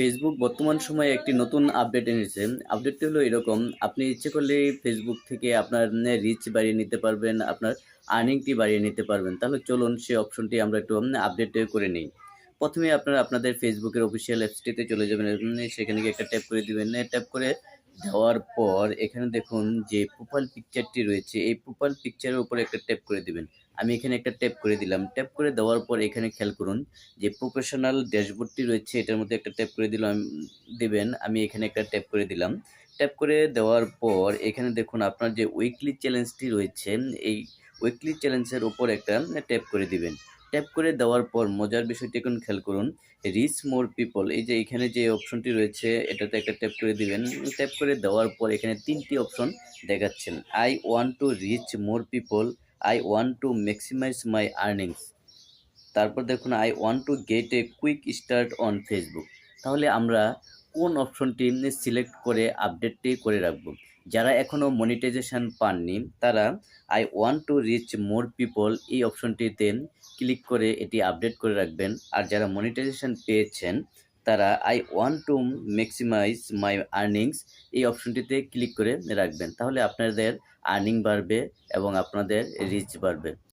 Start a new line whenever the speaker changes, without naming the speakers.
Facebook বর্তমান সময়ে একটি নতুন আপডেট এনেছে। আপডেটটি হলো এরকম, আপনি ইচ্ছে করলে ফেসবুক থেকে আপনার রিচ বাড়িয়ে নিতে পারবেন, আপনার আর্নিংটি বাড়িয়ে নিতে পারবেন। তাহলে চলুন সেই অপশনটি আমরা একটু আপডেট করে নিই। প্রথমে আপনারা আপনাদের ফেসবুকের অফিসিয়াল অ্যাপসটিতে চলে যাবেন সেখানে গিয়ে একটা ট্যাপ করে দেবেন। ট্যাপ করে দেওয়ার পর এখানে দেখুন যে প্রোফাইল পিকচারটি রয়েছে, এই প্রোফাইল পিকচারের উপরে একটা ট্যাপ করে দিবেন। আমি এখানে একটা ট্যাপ করে দিলাম। ট্যাপ করে দেওয়ার পর এখানে খেয়াল করুন যে প্রফেশনাল ড্যাশবোর্ডটি রয়েছে, এটার মধ্যে একটা ট্যাপ করে দিলাম, দিবেন, আমি এখানে একটা ট্যাপ করে দিলাম। ট্যাপ করে দেওয়ার পর এখানে দেখুন আপনার যে উইকলি চ্যালেঞ্জটি রয়েছে, এই উইকলি চ্যালেঞ্জের উপর একটা ট্যাপ করে দিবেন। ট্যাপ করে দেওয়ার পর মজার বিষয়টি এখন খেয়াল করুন। রিচ মোর পিপল, এই যে এখানে যে অপশনটি রয়েছে, এটাতে একটা ট্যাপ করে দিবেন। ট্যাপ করে দেওয়ার পর এখানে তিনটি অপশন দেখাচ্ছেন। I want to reach more people I want to maximise my earnings তারপর দেখুন I want to get a quick start on Facebook তাহলে আমরা কোন অপশনটি সিলেক্ট করে আপডেটটি করে রাখব? যারা এখনও মনিটাইজেশান পাননি, তারা I want to reach more people এই অপশনটিতে ক্লিক করে এটি আপডেট করে রাখবেন। আর যারা মনিটাইজেশান পেয়েছেন, তারা I want to maximise my earnings এই অপশনটিতে ক্লিক করে রাখবেন। তাহলে আপনাদের আর্নিং বাড়বে এবং আপনাদের রিচ বাড়বে।